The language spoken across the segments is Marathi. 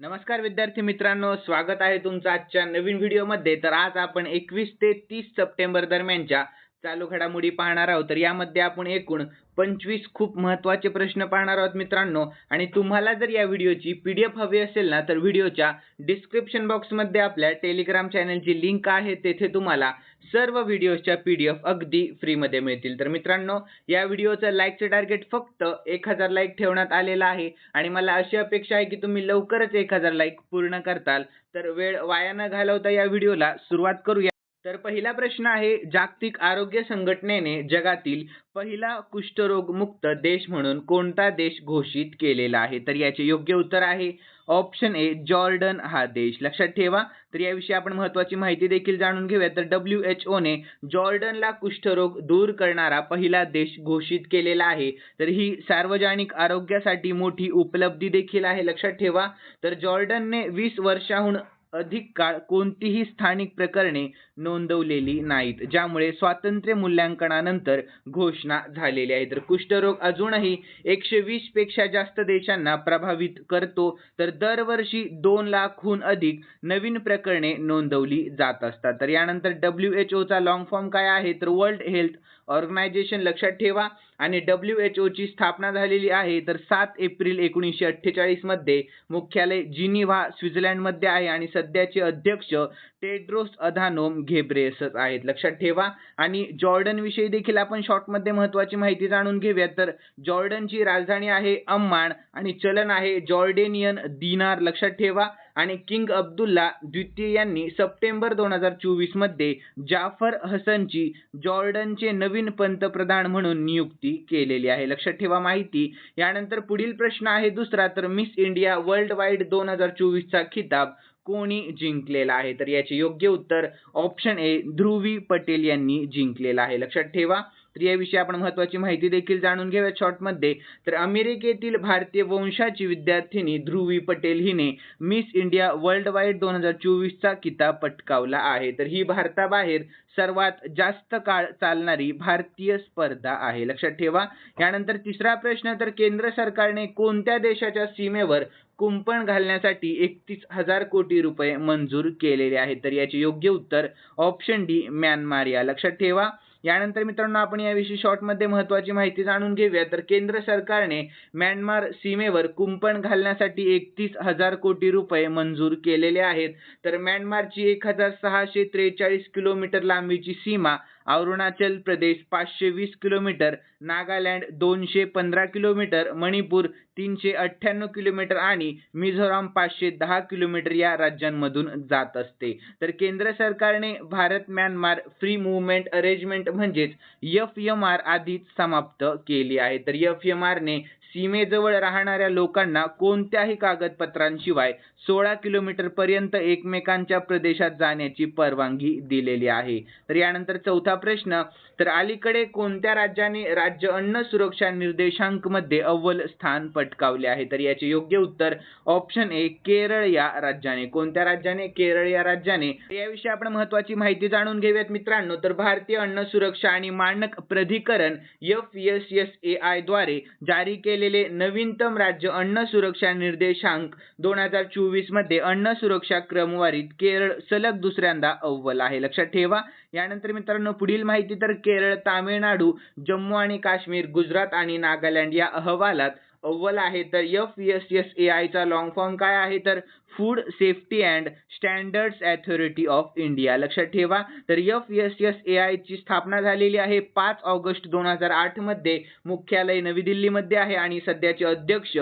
नमस्कार विद्यार्थी मित्रांनो स्वागत आहे तुमचं आजच्या नवीन व्हिडिओमध्ये तर आज आपण एकवीस ते तीस सप्टेंबर दरम्यानच्या चालू घडामोडी पाहणार आहोत. तर यामध्ये आपण एकूण पंचवीस खूप महत्त्वाचे प्रश्न पाहणार आहोत मित्रांनो. आणि तुम्हाला जर या व्हिडिओची पी डी एफ हवी असेल ना तर व्हिडिओच्या डिस्क्रिप्शन बॉक्समध्ये आपल्या टेलिग्राम चॅनलची लिंक आहे. तेथे तुम्हाला सर्व व्हिडिओच्या पी डी एफ अगदी फ्रीमध्ये मिळतील. तर मित्रांनो या व्हिडिओचं लाईकचं टार्गेट फक्त एक हजार लाईक ठेवण्यात आलेलं आहे. आणि मला अशी अपेक्षा आहे की तुम्ही लवकरच एक हजार लाईक पूर्ण करताल. तर वेळ वाया न घालवता या व्हिडिओला सुरुवात करूया. तर पहिला प्रश्न आहे जागतिक आरोग्य संघटनेने जगातील पहिला कुष्ठरोग मुक्त देश म्हणून कोणता देश घोषित केलेला आहे? तर याचे योग्य उत्तर आहे ऑप्शन ए जॉर्डन हा देश. लक्षात ठेवा तर याविषयी आपण महत्वाची माहिती देखील जाणून घेऊया तर डब्ल्यू एच ओने जॉर्डनला कुष्ठरोग दूर करणारा पहिला देश घोषित केलेला आहे. तर ही सार्वजनिक आरोग्यासाठी मोठी उपलब्धी देखील आहे. लक्षात ठेवा तर जॉर्डनने वीस वर्षाहून अधिक काळ कोणतीही स्थानिक प्रकरणे नोंदवलेली नाहीत ज्यामुळे स्वातंत्र्य मूल्यांकनानंतर घोषणा झालेली आहे तर कुष्ठरोग अजूनही एकशे वीसपेक्षा जास्त देशांना प्रभावित करतो तर दरवर्षी दोन लाखहून अधिक नवीन प्रकरणे नोंदवली जात असतात. तर यानंतर डब्ल्यू एच ओचा लॉंग फॉर्म काय आहे? तर वर्ल्ड हेल्थ ऑर्गनायझेशन लक्षात ठेवा. आणि डब्ल्यू एच ओची स्थापना झालेली आहे तर सात एप्रिल एकोणीसशे अठ्ठेचाळीसमध्ये मुख्यालय जिनिव्हा स्वित्झर्लंडमध्ये आहे. आणि सध्याचे अध्यक्ष टेड्रोस अधानोम घेब्रेसच आहेत. लक्षात ठेवा. आणि जॉर्डनविषयी देखील आपण शॉर्टमध्ये महत्वाची माहिती जाणून घेऊया तर जॉर्डनची राजधानी आहे अम्मान आणि चलन आहे जॉर्डेनियन दिनार. लक्षात ठेवा. आणि किंग अब्दुल्ला द्वितीय यांनी सप्टेंबर दोन हजार चोवीसमध्ये जाफर हसनची जॉर्डनचे नवीन पंतप्रधान म्हणून नियुक्ती केलेली आहे. लक्षात ठेवा माहिती. यानंतर पुढील प्रश्न आहे दुसरा. तर मिस इंडिया वर्ल्ड वाईड दोन हजार चोवीसचा खिताब कोणी जिंकलेला आहे? तर याचे योग्य उत्तर ऑप्शन ए ध्रुवी पटेल यांनी जिंकलेला आहे. लक्षात ठेवा. तर याविषयी आपण महत्वाची माहिती देखील जाणून घेऊया शॉर्टमध्ये तर अमेरिकेतील भारतीय वंशाची विद्यार्थिनी ध्रुवी पटेल हिने मिस इंडिया वर्ल्ड वाईड दोन हजार चोवीसचा किताब पटकावला आहे. तर ही भारताबाहेर सर्वात जास्त काळ चालणारी भारतीय स्पर्धा आहे. लक्षात ठेवा. यानंतर तिसरा प्रश्न तर केंद्र सरकारने कोणत्या देशाच्या सीमेवर कुंपण घालण्यासाठी एकतीस हजार कोटी रुपये मंजूर केलेले आहेत? तर याचे योग्य उत्तर ऑप्शन डी म्यानमार या. लक्षात ठेवा. यानंतर मित्रांनो आपण याविषयी शॉर्टमध्ये महत्वाची माहिती जाणून घेऊया. तर केंद्र सरकारने म्यानमार सीमेवर कुंपण घालण्यासाठी एकतीस हजार कोटी रुपये मंजूर केलेले आहेत. तर म्यानमारची एक हजार सहाशे त्रेचाळीस किलोमीटर लांबीची सीमा अरुणाचल प्रदेश पाचशे वीस किलोमीटर नागालँड दोनशे पंधरा किलोमीटर मणिपूर तीनशे अठ्ठ्याण्णव किलोमीटर आणि मिझोराम पाचशे दहा किलोमीटर या राज्यांमधून जात असते. तर केंद्र सरकारने Bharat Myanmar Free Movement Arrangement म्हणजेच एफ एम आर आधीच समाप्त केली आहे. तर एफ एम आरने सीमेजवळ राहणाऱ्या लोकांना कोणत्याही कागदपत्रांशिवाय सोळा किलोमीटर पर्यंत एकमेकांच्या प्रदेशात जाण्याची परवानगी दिलेली आहे. तर यानंतर चौथा प्रश्न तर अलीकडे कोणत्या राज्याने राज्य अन्न सुरक्षा निर्देशांकमध्ये अव्वल स्थान पटकावले आहे? तर याचे योग्य उत्तर ऑप्शन ए केरळ या राज्याने. कोणत्या राज्याने? केरळ या राज्याने. याविषयी आपण महत्वाची माहिती जाणून घेऊयात मित्रांनो. तर भारतीय अन्न सुरक्षा आणि मानक प्राधिकरण एफ एस एस ए आयद्वारे जारी केले केलेले नवीनतम राज्य अन्न सुरक्षा निर्देशांक दोन हजार चोवीसमध्ये अन्न सुरक्षा क्रमवारीत केरळ सलग दुसऱ्यांदा अव्वल आहे. लक्षात ठेवा यानंतर मित्रांनो पुढील माहिती तर केरळ तामिळनाडू जम्मू आणि काश्मीर गुजरात आणि नागालँड या अहवालात अव्वल आहे. तर एफ एस एस ए आयचा लॉंग फॉर्म काय आहे? तर Food Safety and Standards Authority of India लक्षात ठेवा. तर एफ एस एस ए आयची स्थापना झालेली आहे पाच ऑगस्ट दोन हजार आठमध्ये मुख्यालय नवी दिल्लीमध्ये आहे आणि सध्याचे अध्यक्ष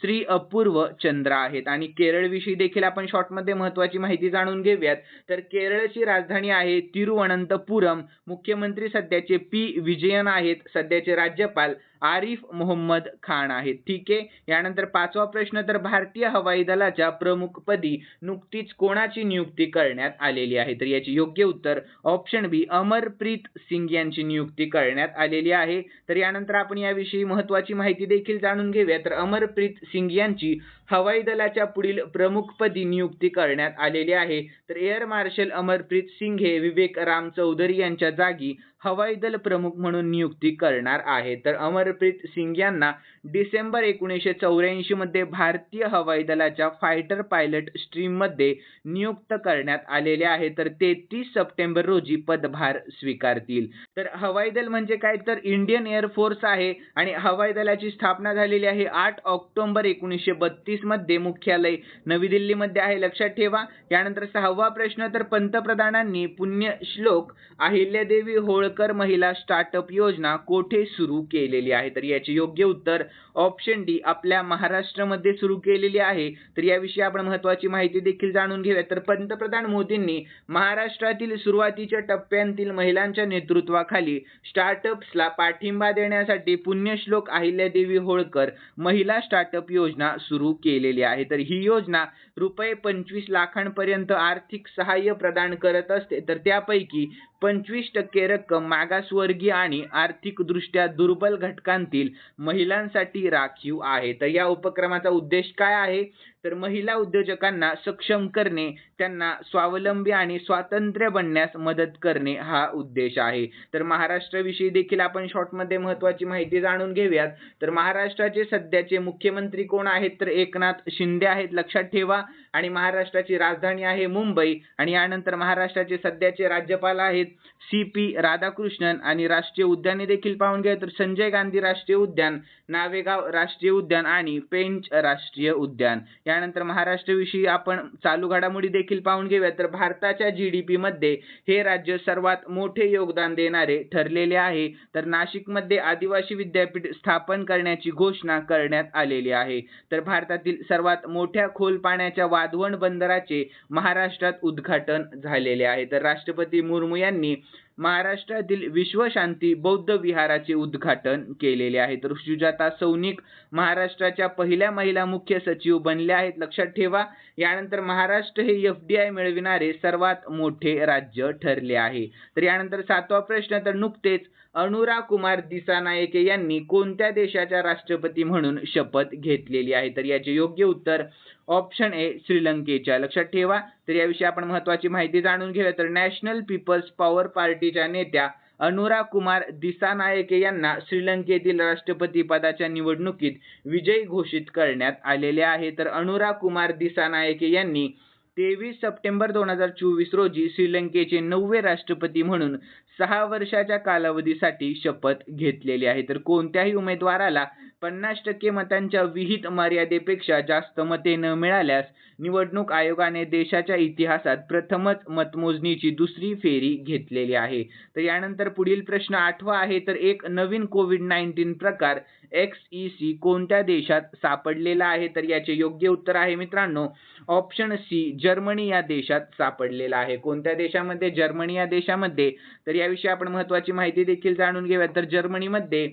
श्री अपूर्व चंद्र आहेत. आणि केरळविषयी देखील आपण शॉर्टमध्ये महत्वाची माहिती जाणून घेऊयात. तर केरळची राजधानी आहे तिरुवनंतपुरम. मुख्यमंत्री सध्याचे पी. विजयन आहेत. सध्याचे राज्यपाल आरिफ मोहम्मद खान आहेत. ठीक आहे? यानंतर पाचवा प्रश्न तर भारतीय हवाई दलाच्या प्रमुखपदी नुकतीच कोणाची नियुक्ती करण्यात आलेली आहे? तर याचे योग्य उत्तर ऑप्शन बी अमरप्रीत सिंग यांची नियुक्ती करण्यात आलेली आहे. तर यानंतर आपण याविषयी महत्वाची माहिती देखील जाणून घेऊया. तर अमरप्रीत सिंग यांची हवाई दलाच्या पुढील प्रमुखपदी नियुक्ती करण्यात आलेली आहे. तर एअर मार्शल अमरप्रीत सिंग हे विवेक राम चौधरी यांच्या जागी हवाई दल प्रमुख म्हणून नियुक्ती करणार आहे तर अमर हरप्रीत सिंग यांना डिसेंबर एकोणीसशे चौऱ्याऐंशी मध्ये भारतीय हवाई दलाच्या फायटर पायलट स्ट्रीममध्ये नियुक्त करण्यात आलेले आहे. तर तेहतीस सप्टेंबर रोजी पदभार स्वीकारतील. तर हवाई दल म्हणजे काय? तर इंडियन एअरफोर्स आहे आणि हवाई दलाची स्थापना झालेली आहे आठ ऑक्टोबर एकोणीसशे बत्तीसमध्ये. मुख्यालय नवी दिल्लीमध्ये आहे. लक्षात ठेवा. यानंतर सहावा प्रश्न. तर पंतप्रधानांनी पुण्यश्लोक अहिल्यादेवी होळकर महिला स्टार्टअप योजना कोठे सुरू केलेली आहे? तर याचे योग्य उत्तर ऑप्शन डी आपल्या महाराष्ट्रामध्ये सुरू केलेली आहे. तर याविषयी आपण महत्वाची माहिती देखील जाणून घेऊया तर पंतप्रधान मोदींनी महाराष्ट्रातील सुरुवातीच्या टप्प्यांतील महिलांच्या नेतृत्वाखाली स्टार्टअप्सला पाठिंबा देण्यासाठी पुण्यश्लोक अहिल्यादेवी होळकर महिला स्टार्टअप योजना सुरू केलेली आहे. तर ही योजना रुपये पंचवीस लाखांपर्यंत आर्थिक सहाय्य प्रदान करत असते. तर त्यापैकी पंचवीस टक्के रक्कम मागासवर्गीय आणि आर्थिकदृष्ट्या दुर्बल घटकांतील महिलांसाठी राखीव आहे. तर या उपक्रमाचा उद्देश काय आहे? तर महिला उद्योजकांना सक्षम करणे त्यांना स्वावलंबी आणि स्वातंत्र्य बनण्यास मदत करणे हा उद्देश आहे. तर महाराष्ट्राविषयी देखील आपण शॉर्टमध्ये महत्वाची माहिती जाणून घेऊयात. तर महाराष्ट्राचे सध्याचे मुख्यमंत्री कोण आहेत? तर एकनाथ शिंदे आहेत लक्षात ठेवा. आणि महाराष्ट्राची राजधानी आहे मुंबई. आणि यानंतर महाराष्ट्राचे सध्याचे राज्यपाल आहेत सी पी राधाकृष्णन. आणि राष्ट्रीय उद्याने देखील पाहून घ्या. तर संजय गांधी राष्ट्रीय उद्यान नावेगाव राष्ट्रीय उद्यान आणि पेंच राष्ट्रीय उद्यान. यानंतर महाराष्ट्राविषयी आपण चालू घडामोडी देखील पाहून घेऊया तर भारताच्या जी डी पीमध्ये हे राज्य सर्वात मोठे योगदान देणारे ठरलेले आहे. तर नाशिकमध्ये आदिवासी विद्यापीठ स्थापन करण्याची घोषणा करण्यात आलेली आहे. तर भारतातील सर्वात मोठ्या खोल पाण्याच्या वाधवण बंदराचे महाराष्ट्रात उद्घाटन झालेले आहे. तर राष्ट्रपती मुर्मू यांनी महाराष्ट्रातील विश्वशांती बौद्ध विहाराचे उद्घाटन केलेले आहे. तर सुजाता सौनिक महाराष्ट्राच्या पहिल्या महिला मुख्य सचिव बनल्या आहेत. लक्षात ठेवा यानंतर महाराष्ट्र हे एफ डी आय मिळविणारे सर्वात मोठे राज्य ठरले आहे. तर यानंतर सातवा प्रश्न तर नुकतेच अनुरा कुमार दिसानायके यांनी कोणत्या देशाच्या राष्ट्रपती म्हणून शपथ घेतलेली आहे? तर याचे योग्य उत्तर ऑप्शन ए श्रीलंकेच्या. लक्षात ठेवा तर याविषयी आपण महत्वाची माहिती जाणून घेऊया. तर नॅशनल पीपल्स पॉवर पार्टीच्या नेत्या अनुरा कुमार दिसानायके यांना श्रीलंकेतील राष्ट्रपती पदाच्या निवडणुकीत विजयी घोषित करण्यात आलेले आहे. तर अनुरा कुमार दिसानायके यांनी तेवीस सप्टेंबर दोन हजार चोवीस रोजी श्रीलंकेचे नववे राष्ट्रपती म्हणून सहा वर्षाच्या कालावधीसाठी शपथ घेतलेली आहे. तर कोणत्याही उमेदवाराला पन्नास टक्के मतांच्या विहित मर्यादेपेक्षा जास्त मते न मिळाल्यास निवडणूक आयोगाने देशाच्या इतिहासात प्रथमच मतमोजणीची दुसरी फेरी घेतलेली आहे. तर यानंतर पुढील प्रश्न आठवा आहे. तर एक नवीन कोविड नाईन्टीन प्रकार एक्स ई सी कोणत्या देशात सापडलेला आहे? तर याचे योग्य उत्तर आहे मित्रांनो ऑप्शन सी जर्मनी या देशात सापडलेला आहे. कोणत्या देशामध्ये? जर्मनी या देशामध्ये. तर याविषयी आपण महत्वाची माहिती देखील जाणून घेऊया तर जर्मनीमध्ये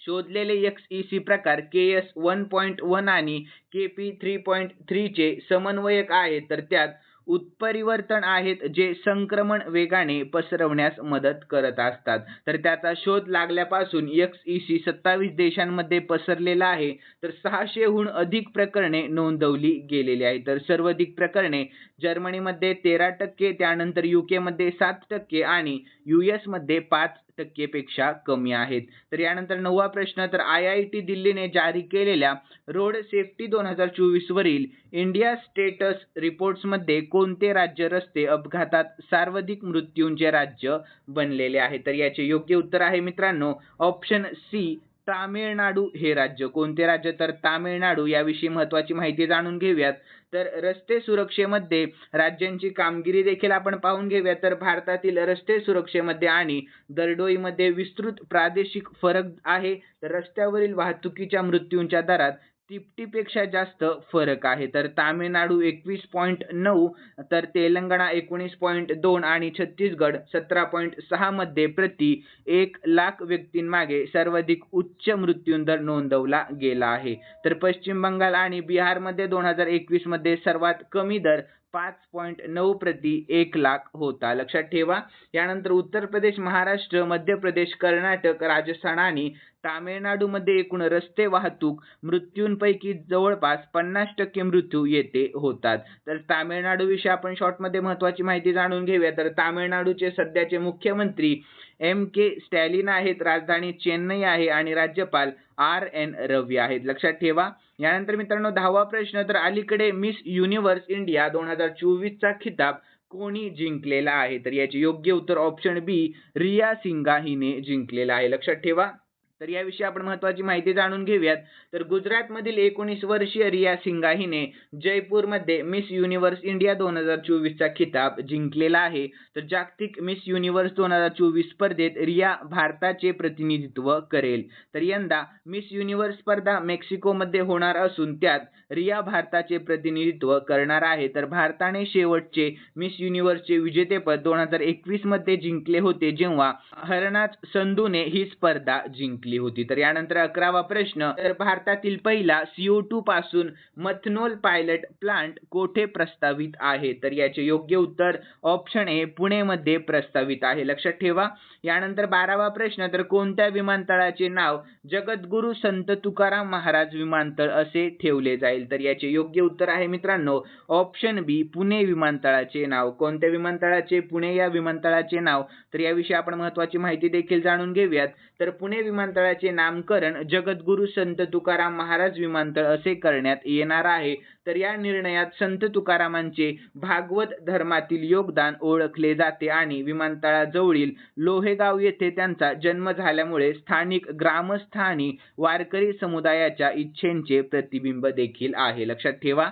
शोधलेले एक्स ई सी प्रकार K S one point one आणि के पी थ्री पॉईंट थ्रीचे समन्वयक आहे तर त्यात उत्परिवर्तन आहेत जे संक्रमण वेगाने पसरवण्यास मदत करत असतात. तर त्याचा शोध लागल्यापासून एक्स ई सी सत्तावीस देशांमध्ये पसरलेला आहे. तर सहाशेहून अधिक प्रकरणे नोंदवली गेलेली आहेत. तर सर्वाधिक प्रकरणे जर्मनीमध्ये तेरा टक्के त्यानंतर यू केमध्ये सात टक्के आणि यू एसमध्ये पाच टक्केपेक्षा कमी आहेत. तर यानंतर नववा प्रश्न तर आय आय टी दिल्लीने जारी केलेल्या रोड सेफ्टी दोन हजार चोवीस वरील इंडिया स्टेटस रिपोर्ट्समध्ये कोणते राज्य रस्ते अपघातात सर्वाधिक मृत्यूंचे राज्य बनलेले आहे? तर याचे योग्य उत्तर आहे मित्रांनो ऑप्शन सी तामिळनाडू हे राज्य. कोणते राज्य? तर तामिळनाडू. याविषयी महत्वाची माहिती जाणून घेऊयात. तर रस्ते सुरक्षेमध्ये राज्यांची कामगिरी देखील आपण पाहून घेऊया. तर भारतातील रस्ते सुरक्षेमध्ये आणि दरडोईमध्ये विस्तृत प्रादेशिक फरक आहे. रस्त्यावरील वाहतुकीच्या मृत्यूंच्या दरात तिपटीपेक्षा जास्त फरक आहे. तर तामिळनाडू एकवीस पॉईंट नऊ तर तेलंगणा एकोणीस पॉईंट दोन आणि छत्तीसगड सतरा पॉईंट सहा मध्ये प्रति एक लाख व्यक्तींमागे सर्वाधिक उच्च मृत्यूदर नोंदवला गेला आहे. तर पश्चिम बंगाल आणि बिहारमध्ये दोन हजार एकवीसमध्ये सर्वात कमी दर पाच पॉईंट नऊ प्रति एक लाख होता. लक्षात ठेवा. यानंतर उत्तर प्रदेश महाराष्ट्र मध्य प्रदेश कर्नाटक राजस्थान आणि तामिळनाडूमध्ये एकूण रस्ते वाहतूक मृत्यूंपैकी जवळपास पन्नास टक्के मृत्यू येथे होतात. तर तामिळनाडूविषयी आपण शॉर्टमध्ये महत्वाची माहिती जाणून घेऊया. तर तामिळनाडूचे सध्याचे मुख्यमंत्री एम के स्टॅलिन आहेत राजधानी चेन्नई आहे आणि राज्यपाल आर एन रवी आहेत. लक्षात ठेवा यानंतर मित्रांनो दहावा प्रश्न तर अलीकडे मिस युनिव्हर्स इंडिया दोन हजार चोवीसचा खिताब कोणी जिंकलेला आहे? तर याचे योग्य उत्तर ऑप्शन बी रिया सिंगा हिने जिंकलेला आहे. लक्षात ठेवा. तर याविषयी आपण महत्वाची माहिती जाणून घेऊयात. तर गुजरातमधील एकोणीस वर्षीय रिया सिंगा हिने जयपूरमध्ये मिस युनिव्हर्स इंडिया दोन हजार चोवीसचा खिताब जिंकलेला आहे. तर जागतिक मिस युनिव्हर्स दोन हजार चोवीस स्पर्धेत रिया भारताचे प्रतिनिधित्व करेल. तर यंदा मिस युनिव्हर्स स्पर्धा मेक्सिकोमध्ये होणार असून त्यात रिया भारताचे प्रतिनिधित्व करणार आहे. तर भारताने शेवटचे मिस युनिव्हर्सचे विजेतेपद दोन हजार एकवीसमध्ये जिंकले होते जेव्हा हरनाज संधूने ही स्पर्धा जिंकली. होती. तर यानंतर अकरावा प्रश्न तर भारतातील पहिला सीओ टू पासून मथनोल पायलट प्लांट कोठे प्रस्तावित आहे? तर याचे योग्य उत्तर ऑप्शन ए पुणेमध्ये प्रस्तावित आहे. लक्षात ठेवा. यानंतर बारावा प्रश्न तर कोणत्या विमानतळाचे नाव जगद्गुरु संत तुकाराम महाराज विमानतळ असे ठेवले जाईल? तर याचे योग्य उत्तर आहे मित्रांनो ऑप्शन बी पुणे विमानतळाचे नाव. कोणत्या विमानतळाचे? पुणे या विमानतळाचे नाव. तर याविषयी आपण महत्वाची माहिती देखील जाणून घेऊयात. तर पुणे विमानतळाचे नामकरण जगद्गुरु संत तुकाराम महाराज विमानतळ असे करण्यात येणार आहे. तर या निर्णयात संत तुकारामांचे भागवत धर्मातील योगदान ओळखले जाते आणि विमानतळाजवळील लोहेगाव येथे त्यांचा जन्म झाल्यामुळे स्थानिक ग्रामस्थानी वारकरी समुदायाच्या इच्छेंचे प्रतिबिंब देखील आहे. लक्षात ठेवा.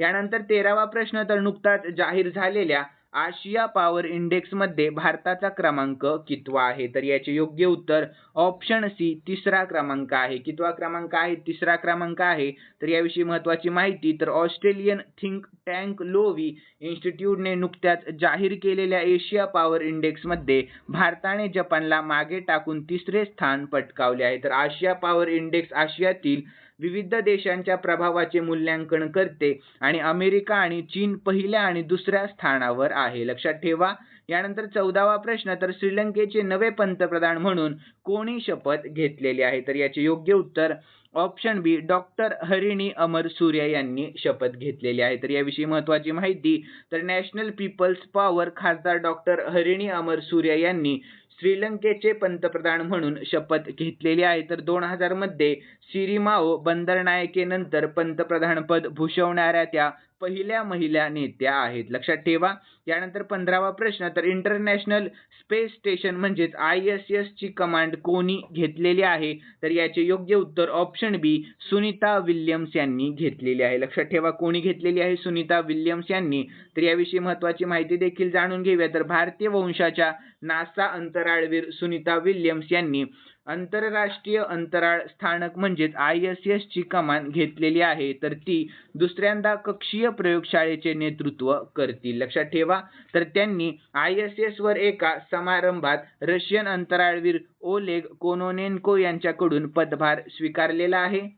यानंतर तेरावा प्रश्न तर नुकताच जाहीर झालेल्या आशिया पॉवर इंडेक्समध्ये भारताचा क्रमांक कितवा आहे? तर याचे योग्य उत्तर ऑप्शन सी तिसरा क्रमांक आहे. कितवा क्रमांक आहे? तिसरा क्रमांक आहे. तर याविषयी महत्वाची माहिती तर ऑस्ट्रेलियन थिंक टँक लोवी इन्स्टिट्यूटने नुकत्याच जाहीर केलेल्या एशिया पॉवर इंडेक्समध्ये भारताने जपानला मागे टाकून तिसरे स्थान पटकावले आहे. तर आशिया पॉवर इंडेक्स आशियातील विविध देशांच्या प्रभावाचे मूल्यांकन करते आणि अमेरिका आणि चीन पहिल्या आणि दुसऱ्या स्थानावर आहे. लक्षात ठेवा. यानंतर चौदावा प्रश्न तर श्रीलंकेचे नवे पंतप्रधान म्हणून कोणी शपथ घेतलेली आहे? तर याचे योग्य उत्तर ऑप्शन बी डॉक्टर हरिणी अमर सूर्य यांनी शपथ घेतलेली आहे. तर याविषयी महत्वाची माहिती तर नॅशनल पीपल्स पॉवर खासदार डॉक्टर हरिणी अमर सूर्य यांनी श्रीलंकेचे पंतप्रधान म्हणून शपथ घेतलेली आहे. तर दोन हजारमध्ये सिरिमाओ बंदरनायकेनंतर पंतप्रधानपद भूषवणाऱ्या त्या पहिल्या महिला नेत्या आहेत. लक्षात ठेवा यानंतर पंधरावा प्रश्न तर इंटरनॅशनल स्पेस स्टेशन म्हणजेच आय एस एस ची कमांड कोणी घेतलेली आहे? तर याचे योग्य उत्तर ऑप्शन बी सुनीता विल्यम्स यांनी घेतलेली आहे. लक्षात ठेवा कोणी घेतलेली आहे सुनीता विल्यम्स यांनी? तर याविषयी महत्वाची माहिती देखील जाणून घेऊया. तर भारतीय वंशाच्या नासा अंतराळवीर सुनीता विल्यम्स यांनी आंतरराष्ट्रीय अंतराळ स्थानक म्हणजेच आय एस एस ची कमान घेतलेली आहे तर ती दुसऱ्यांदा कक्षीय प्रयोगशाळेचे नेतृत्व करतील. लक्षात ठेवा तर त्यांनी आय एस एस वर एका समारंभात रशियन अंतराळवीर ओलेग कोनोनेन्को यांच्याकडून पदभार स्वीकारलेला आहे.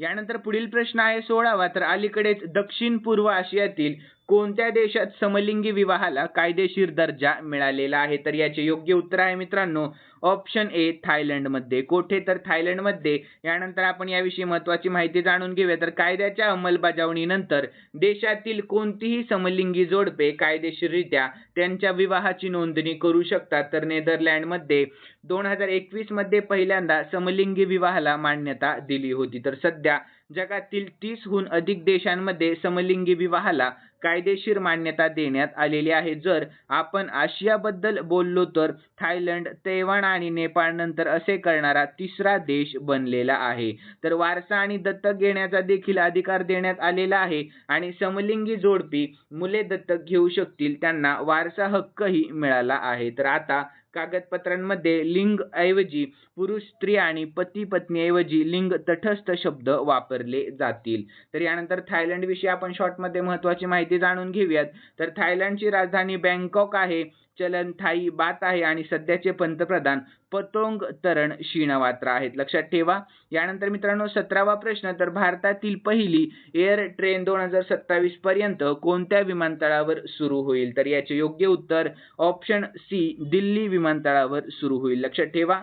यानंतर पुढील प्रश्न आहे सोळावा तर अलीकडेच दक्षिण पूर्व आशियातील कोणत्या देशात समलिंगी विवाहाला कायदेशीर दर्जा मिळालेला आहे? तर याचे योग्य उत्तर आहे मित्रांनो ऑप्शन ए थायलंडमध्ये. कोठे तर थायलंडमध्ये. यानंतर आपण याविषयी महत्वाची माहिती जाणून घेऊया. तर कायद्याच्या अंमलबजावणीनंतर देशातील कोणतीही समलिंगी जोडपे कायदेशीररित्या त्यांच्या विवाहाची नोंदणी करू शकतात. तर नेदरलँडमध्ये दोन हजार एकवीसमध्ये पहिल्यांदा समलिंगी विवाहाला मान्यता दिली होती. तर सध्या जगातील तीसहून अधिक देशांमध्ये समलिंगी विवाहाला कायदेशीर मान्यता देण्यात आलेली आहे. जर आपण आशियाबद्दल बोललो तर थायलंड तैवान आणि नेपाळ नंतर असे करणारा तिसरा देश बनलेला आहे. तर वारसा आणि दत्तक घेण्याचा देखील अधिकार देण्यात आलेला आहे आणि समलिंगी जोडपी मुले दत्तक घेऊ शकतील त्यांना वारसा हक्कही मिळाला आहे. तर आता कागदपत्रांमध्ये लिंग ऐवजी पुरुष स्त्री आणि पती पत्नी ऐवजी लिंग तटस्थ शब्द वापरले जातील. तर यानंतर थायलंड विषयी आपण शॉर्टमध्ये महत्वाची माहिती जाणून घेऊयात. तर थायलंडची राजधानी बँकॉक आहे. चलन थाई बात आहे आणि सध्याचे पंतप्रधान पतोंग तरण शिणवात्रा आहेत. लक्षात ठेवा यानंतर मित्रांनो सतरावा प्रश्न तर भारतातील पहिली एअर ट्रेन दोन हजार सत्तावीस पर्यंत कोणत्या विमानतळावर सुरू होईल? तर याचे योग्य उत्तर ऑप्शन सी दिल्ली विमानतळावर सुरू होईल. लक्षात ठेवा.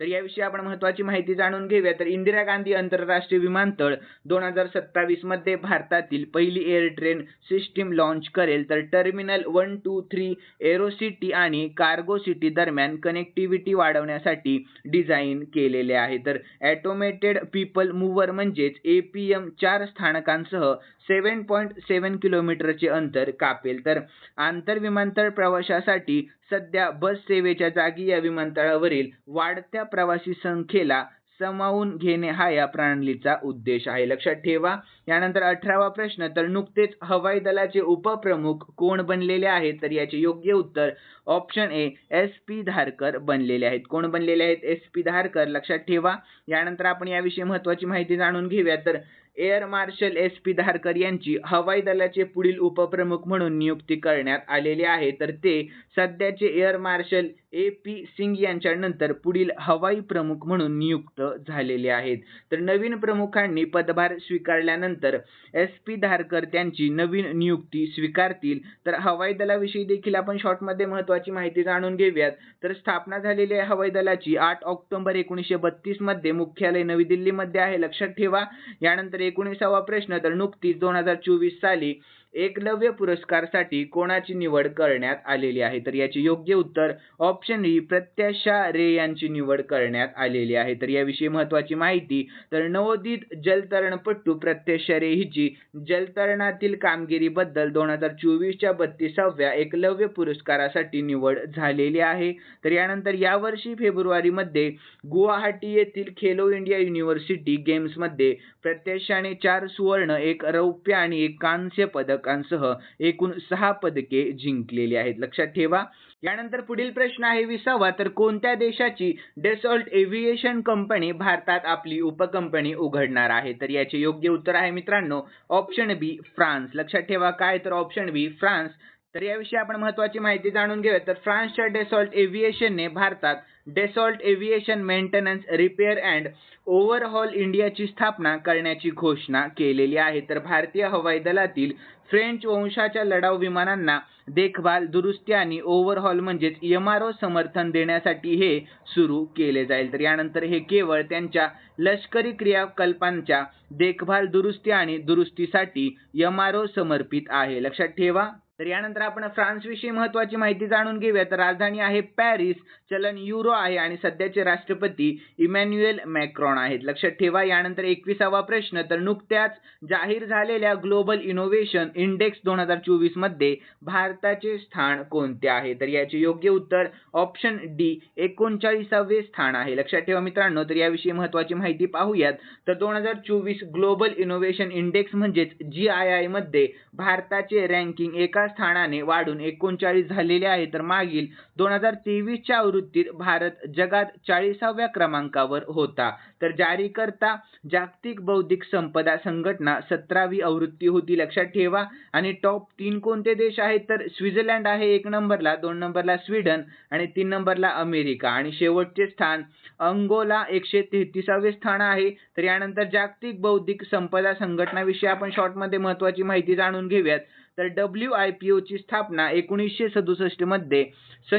तर याविषयी आपण महत्वाची माहिती जाणून घेऊया. तर इंदिरा गांधी आंतरराष्ट्रीय विमानतळ दोन हजार सत्तावीसमध्ये भारतातील पहिली एअर ट्रेन सिस्टीम लॉन्च करेल. तर terminal one two three Aerocity आणि कार्गो सिटी दरम्यान कनेक्टिव्हिटी वाढवण्यासाठी डिझाईन केलेले आहे. तर ॲटोमेटेड पीपल मूव्हर म्हणजेच ए पी एम चार स्थानकांसह सेवन पॉईंट सेवन किलोमीटरचे अंतर कापेल. तर आंतर विमानतळ प्रवाशासाठी सध्या बस सेवेच्या जागी या विमानतळावरील वाढत्या प्रवासी संख्येला समावून घेणे हा या प्रणालीचा उद्देश आहे. लक्षात ठेवा यानंतर अठरावा प्रश्न तर नुकतेच हवाई दलाचे उपप्रमुख कोण बनलेले आहेत? तर याचे योग्य उत्तर option A S P Dharkar बनलेले आहेत. कोण बनलेले आहेत? S P Dharkar. लक्षात ठेवा यानंतर आपण याविषयी महत्वाची माहिती जाणून घेऊया तर Air Marshal S P Dharkar यांची हवाई दलाचे पुढील उपप्रमुख म्हणून नियुक्ती करण्यात आलेली आहे. तर ते सध्याचे Air Marshal A P Singh यांच्यानंतर पुढील हवाई प्रमुख म्हणून नियुक्त झालेले आहेत. तर नवीन प्रमुखांनी पदभार स्वीकारल्यानंतर एस पी धारकर त्यांची नवीन नियुक्ती स्वीकारतील. तर हवाई दलाविषयी देखील आपण शॉर्टमध्ये महत्वाची माहिती जाणून घेऊयात. तर स्थापना झालेली आहे हवाई दलाची आठ ऑक्टोबर एकोणीसशे बत्तीसमध्ये मुख्यालय नवी दिल्लीमध्ये आहे. लक्षात ठेवा. यानंतर एकोणीसावा प्रश्न तर नुकतीच दोन हजार चोवीस साली एकलव्य पुरस्कारसाठी कोणाची निवड करण्यात आलेली आहे? तर याचे योग्य उत्तर ऑप्शन ई e, प्रत्याशा रे यांची निवड करण्यात आलेली आहे. तर याविषयी महत्वाची माहिती तर नवोदित जलतरणपटू प्रत्याशा रे हिची जलतरणातील कामगिरीबद्दल दोन हजार चोवीसच्या बत्तीसाव्या एकलव्य पुरस्कारासाठी निवड झालेली आहे. तर यानंतर यावर्षी फेब्रुवारीमध्ये गुवाहाटी येथील खेलो इंडिया युनिव्हर्सिटी गेम्समध्ये प्रत्याशाने चार सुवर्ण एक रौप्य आणि एक कांस्य पदक पदकांसह एकूण सहा पदके जिंकलेली आहेत. लक्षात ठेवा. यानंतर पुढील प्रश्न आहे विसावा. तर कोणत्या देशाची डेसॉल्ट एव्हिएशन कंपनी भारतात आपली उपकंपनी उघडणार आहे? तर याचे योग्य उत्तर आहे मित्रांनो ऑप्शन बी फ्रान्स. लक्षात ठेवा काय तर ऑप्शन बी फ्रान्स. तर याविषयी आपण महत्वाची माहिती जाणून घेऊया तर फ्रान्सच्या डेसॉल्ट एव्हिएशनने भारतात Dassault aviation maintenance repair and overhaul इंडियाची स्थापना करण्याची घोषणा केलेली आहे. तर भारतीय हवाई दलातील फ्रेंच वंशाच्या लढाऊ विमानांना देखभाल दुरुस्ती आणि ओव्हरहॉल म्हणजेच एमआरओ आर ओ समर्थन देण्यासाठी हे सुरू केले जाईल. तर यानंतर हे केवळ त्यांच्या लष्करी क्रियाकल्पांच्या देखभाल दुरुस्ती आणि दुरुस्तीसाठी एमआरओ आर ओ समर्पित आहे. लक्षात ठेवा तर यानंतर आपण फ्रान्स विषयी महत्वाची माहिती जाणून घेऊया तर राजधानी आहे पॅरिस चलन युरो आहे आणि सध्याचे राष्ट्रपती इमॅन्युएल मॅक्रॉन आहेत. लक्षात ठेवा यानंतर एकविसावा प्रश्न. तर नुकत्याच जाहीर झालेल्या ग्लोबल इनोव्हेशन इंडेक्स दोन हजार चोवीसमध्ये भारताचे स्थान कोणते आहे? तर याचे योग्य उत्तर ऑप्शन डी एकोणचाळीसावे स्थान आहे. लक्षात ठेवा मित्रांनो तर याविषयी महत्वाची माहिती पाहूयात. तर दोन हजार चोवीस ग्लोबल इनोव्हेशन इंडेक्स म्हणजेच जी आय आयमध्ये भारताचे रँकिंग एका स्थानाने वाढून एकोणचाळीस झालेले आहे. तर मागील दोन हजार तेवीसच्या आवृत्तीत भारत जगात चाळीसाव्या क्रमांकावर होता. तर जारीकर्ता जागतिक बौद्धिक संपदा संघटना सतरावी आवृत्ती होती लक्षात ठेवा. आणि टॉप तीन कोणते देश आहेत? तर स्वित्झर्लंड आहे एक नंबरला दोन नंबरला स्वीडन आणि तीन नंबरला अमेरिका. आणि शेवटचे स्थान अंगोला एकशे तेहतीसावे स्थान आहे. तर यानंतर जागतिक बौद्धिक संपदा संघटनाविषयी आपण शॉर्टमध्ये महत्वाची माहिती जाणून घेऊयात. तर डब्ल्यू आय पी ओची स्थापना एकोणीसशे सदुसष्टमध्ये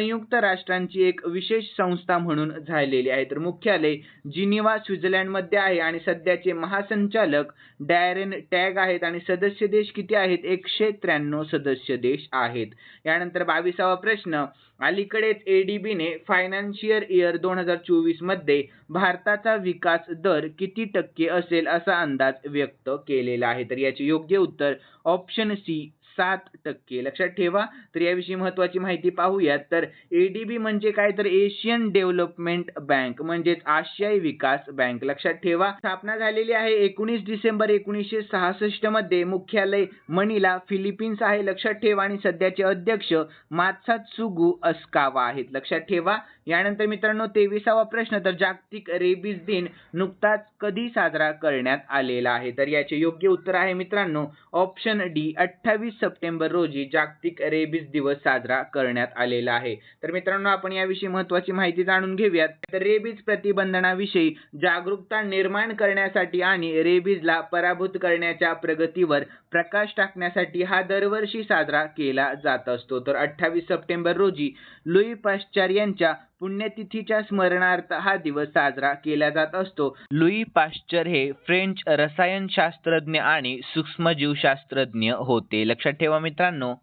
संयुक्त राष्ट्रांची एक विशेष संस्था म्हणून झालेली आहे. तर मुख्यालय जिनिवा स्वित्झर्लंडमध्ये आहे आणि सध्याचे महासंचालक डॅरेन टॅग आहेत आणि सदस्य देश किती आहेत? एकशे त्र्याण्णव सदस्य देश आहेत. यानंतर बावीसावा प्रश्न अलीकडेच एडीबीने फायनान्शियल इयर दोन हजार चोवीसमध्ये भारताचा विकास दर किती टक्के असेल असा अंदाज व्यक्त केलेला आहे. तर याचे योग्य उत्तर ऑप्शन सी सात टक्के. लक्षात ठेवा. तर याविषयी महत्वाची माहिती पाहूयात. तर एडीबी म्हणजे काय? तर एशियन डेव्हलपमेंट बँक म्हणजेच आशियाई विकास बँक. लक्षात ठेवा. स्थापना झालेली आहे एकोणीस डिसेंबर एकोणीसशे सहासष्टमध्ये. मुख्यालय मणिला फिलिपिन्स आहे. लक्षात ठेवा. आणि सध्याचे अध्यक्ष मात्सात्सुगु अस्कावा आहेत. लक्षात ठेवा. यानंतर मित्रांनो तेविसावा प्रश्न. तर जागतिक रेबीज दिन नुकताच कधी साजरा करण्यात आलेला आहे? तर याचे योग्य उत्तर आहे मित्रांनो ऑप्शन डी अठ्ठावीस सप्टेंबर रोजी जागतिक रेबीज दिवस साजरा करण्यात आलेला आहे. तर मित्रांनो आपण याविषयी महत्वाची माहिती जाणून घेऊयात. तर रेबीज प्रतिबंधनाविषयी जागरूकता निर्माण करण्यासाठी आणि रेबीजला पराभूत करण्याच्या प्रगतीवर प्रकाश टाकण्यासाठी हा दरवर्षी साजरा केला जात असतो. तर अठ्ठावीस सप्टेंबर रोजी लुई पाश्चर यांच्या पुण्यतिथीच्या स्मरणार्थ हा दिवस साजरा केला जात असतो. लुई पाश्चर हे फ्रेंच रसायनशास्त्रज्ञ आणि सूक्ष्मजीवशास्त्रज्ञ होते. लक्षात ठेवा मित्रांनो.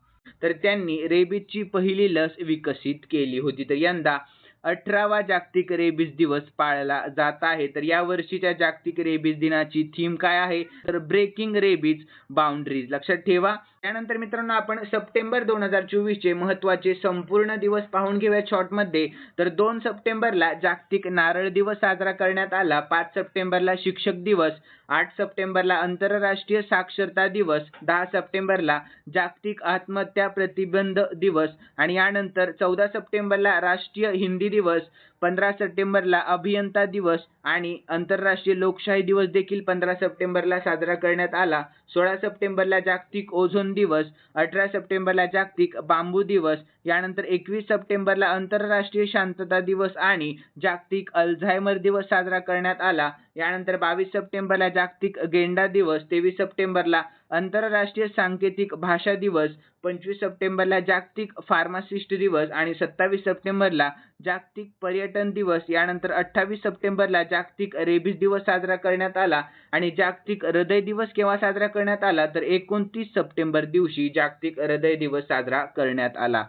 तर त्यांनी रेबीजची पहिली लस विकसित केली होती. तर यंदा अठरावा जागतिक रेबीज दिवस पाळला जात आहे. तर या वर्षीच्या जागतिक रेबीज दिनाची थीम काय आहे? तर ब्रेकिंग रेबीज बाउंड्रीज लक्षात ठेवा. त्यानंतर मित्रांनो आपण सप्टेंबर दोन हजार चोवीसचे महत्त्वाचे संपूर्ण दिवस पाहून घेऊया शॉर्टमध्ये तर दोन सप्टेंबरला जागतिक नारळ दिवस साजरा करण्यात आला. पाच सप्टेंबरला शिक्षक दिवस. आठ सप्टेंबरला आंतरराष्ट्रीय साक्षरता दिवस दहा सप्टेंबरला जागतिक आत्महत्या प्रतिबंध दिवस आणि यानंतर चौदा सप्टेंबरला राष्ट्रीय हिंदी दिवस. पंधरा सप्टेंबरला अभियंता दिवस आणि आंतरराष्ट्रीय लोकशाही दिवस देखील पंधरा सप्टेंबरला साजरा करण्यात आला. सोळा सप्टेंबरला जागतिक ओझोन दिवस अठरा सप्टेंबरला जागतिक बांबू दिवस यानंतर एकवीस सप्टेंबरला आंतरराष्ट्रीय शांतता दिवस आणि जागतिक अल्झायमर दिवस साजरा करण्यात आला. यानंतर बावीस सप्टेंबरला जागतिक गेंडा दिवस तेवीस सप्टेंबरला आंतरराष्ट्रीय सांकेतिक भाषा दिवस पंचवीस सप्टेंबरला जागतिक फार्मासिस्ट दिवस आणि सत्तावीस सप्टेंबरला जागतिक पर्यटन दिवस. यानंतर अठ्ठावीस सप्टेंबरला जागतिक रेबीज दिवस साजरा करण्यात आला आणि जागतिक हृदय दिवस केव्हा साजरा करण्यात आला? तर एकोणतीस सप्टेंबर दिवशी जागतिक हृदय दिवस साजरा करण्यात आला.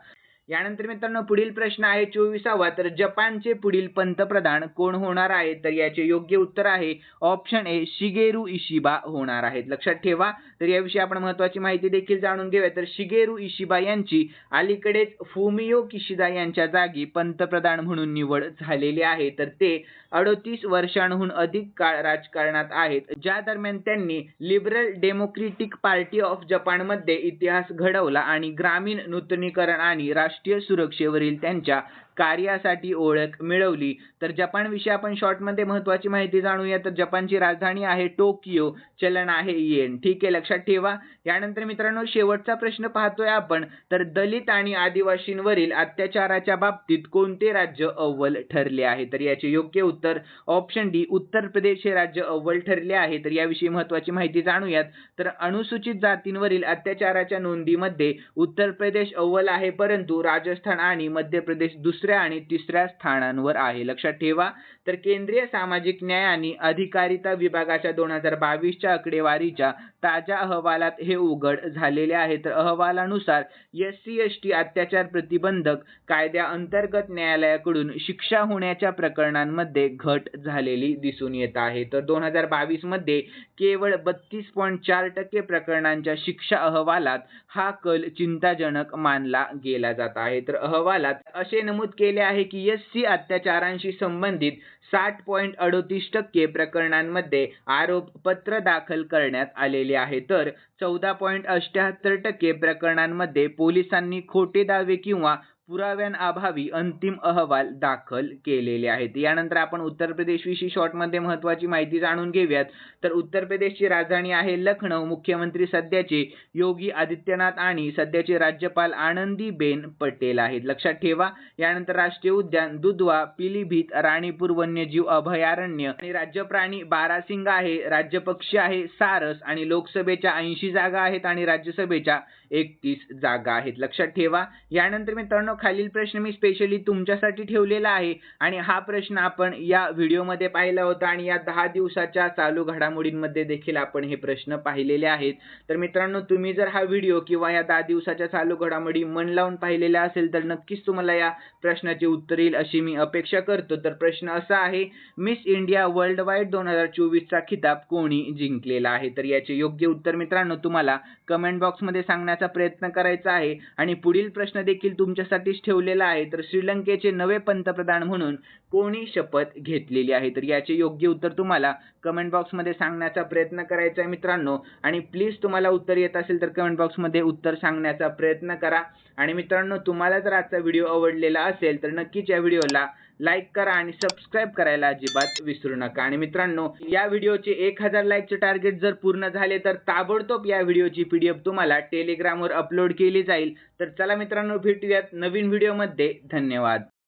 यानंतर मित्रांनो पुढील प्रश्न आहे चोवीसावा. तर जपानचे पुढील पंतप्रधान कोण होणार आहेत? तर याचे योग्य उत्तर आहे ऑप्शन ए शिगेरू इशिबा होणार आहेत. लक्षात ठेवा. तर याविषयी आपण महत्वाची माहिती देखील जाणून घेऊया. तर शिगेरू इशिबा यांची अलीकडेच फुमियो किशिदा यांच्या जागी पंतप्रधान म्हणून निवड झालेली आहे. तर ते अडोतीस वर्षांहून अधिक काळ राजकारणात आहेत. ज्या दरम्यान त्यांनी लिबरल डेमोक्रेटिक पार्टी ऑफ जपानमध्ये इतिहास घडवला आणि ग्रामीण नूतनीकरण आणि राष्ट्रीय सुरक्षेवरील त्यांच्या कार्यासाठी ओळख मिळवली. तर जपान विषयी आपण शॉर्टमध्ये महत्वाची माहिती जाणूया. तर जपानची राजधानी आहे टोकियो. चलन आहे येन. ठीक आहे लक्षात ठेवा. यानंतर मित्रांनो शेवटचा प्रश्न पाहतोय आपण. तर दलित आणि आदिवासींवरील अत्याचाराच्या बाबतीत कोणते राज्य अव्वल ठरले आहे? तर याचे योग्य उत्तर ऑप्शन डी उत्तर प्रदेश हे राज्य अव्वल ठरले आहे. तर याविषयी महत्वाची माहिती जाणूयात. तर अनुसूचित जातींवरील अत्याचाराच्या नोंदीमध्ये उत्तर प्रदेश अव्वल आहे. परंतु राजस्थान आणि मध्य प्रदेश दुसऱ्या आणि तिसऱ्या स्थानांवर आहे. लक्षात ठेवा. तर केंद्रीय सामाजिक न्याय आणि अधिकारिता विभागाच्या दोन हजार बावीसच्या आकडेवारीच्या ताज्या अहवालात हे उघड झालेले आहे. तर अहवालानुसार एस सी एस टी अत्याचार प्रतिबंधक कायद्या अंतर्गत न्यायालयाकडून शिक्षा होण्याच्या प्रकरणांमध्ये घट झालेली दिसून येत आहे. तर दोन हजार बावीसमध्ये केवळ बत्तीस पॉईंट चार टक्के प्रकरणांच्या शिक्षा अहवालात हा कल चिंताजनक मानला गेला जात आहे. तर अहवालात असे नमूद केले आहे की एस सी अत्याचारांशी संबंधित साठ पॉईंट अडोतीस टक्के प्रकरणांमध्ये आरोप पत्र दाखल करण्यात आलेले आहे. तर चौदा पॉईंट अठ्याहत्तर टक्के प्रकरणांमध्ये पोलिसांनी खोटे दावे किंवा पुराव्यांअभावी अंतिम अहवाल दाखल केलेले आहेत. यानंतर आपण उत्तर प्रदेशविषयी शॉर्टमध्ये महत्वाची माहिती जाणून घेऊयात. तर उत्तर प्रदेशची राजधानी आहे लखनौ. मुख्यमंत्री सध्याचे योगी आदित्यनाथ आणि सध्याचे राज्यपाल आनंदीबेन पटेल आहेत. लक्षात ठेवा यानंतर राष्ट्रीय उद्यान दुधवा पिलीभीत राणीपूर वन्यजीव अभयारण्य आणि राज्य प्राणी बारासिंग आहे. राज्य पक्षी आहे सारस आणि लोकसभेच्या ऐंशी जागा आहेत आणि राज्यसभेच्या एकतीस जागा आहेत. लक्षात ठेवा. यानंतर मित्रांनो खालील प्रश्न मी स्पेशली तुमच्यासाठी ठेवलेला आहे. आणि हा प्रश्न आपण या व्हिडिओमध्ये पाहिला होता आणि या दहा दिवसाच्या चालू घडामोडींमध्ये देखील आपण हे प्रश्न पाहिलेले आहेत. तर मित्रांनो तुम्ही जर हा व्हिडिओ किंवा या दहा दिवसाच्या चालू घडामोडी मन लावून पाहिलेल्या असेल तर नक्कीच तुम्हाला या प्रश्नाचे उत्तर येईल अशी मी अपेक्षा करतो. तर प्रश्न असा आहे मिस इंडिया वर्ल्ड वाईड दोन हजार चोवीसचा खिताब कोणी जिंकलेला आहे? तर याचे योग्य उत्तर मित्रांनो तुम्हाला कमेंट बॉक्समध्ये सांगण्याचा प्रयत्न करायचा आहे. आणि पुढील प्रश्न देखील तुमच्यासाठीच ठेवलेला आहे. तर श्रीलंकेचे नवे पंतप्रधान म्हणून कोणी शपथ घेतलेली आहे? तर याचे योग्य उत्तर तुम्हाला कमेंट बॉक्समध्ये सांगण्याचा प्रयत्न करायचा आहे मित्रांनो. आणि प्लीज तुम्हाला उत्तर येत असेल तर कमेंट बॉक्समध्ये उत्तर सांगण्याचा प्रयत्न करा. आणि मित्रांनो तुम्हाला जर आजचा व्हिडिओ आवडलेला असेल तर नक्कीच या व्हिडिओला लाईक करा आणि सबस्क्राईब करायला अजिबात विसरू नका. आणि मित्रांनो या व्हिडिओचे एक हजार लाईकचे टार्गेट जर पूर्ण झाले तर ताबडतोब या व्हिडिओची पी डी एफ तुम्हाला टेलिग्रामवर अपलोड केली जाईल. तर चला मित्रांनो भेटूयात नवीन व्हिडिओमध्ये. धन्यवाद.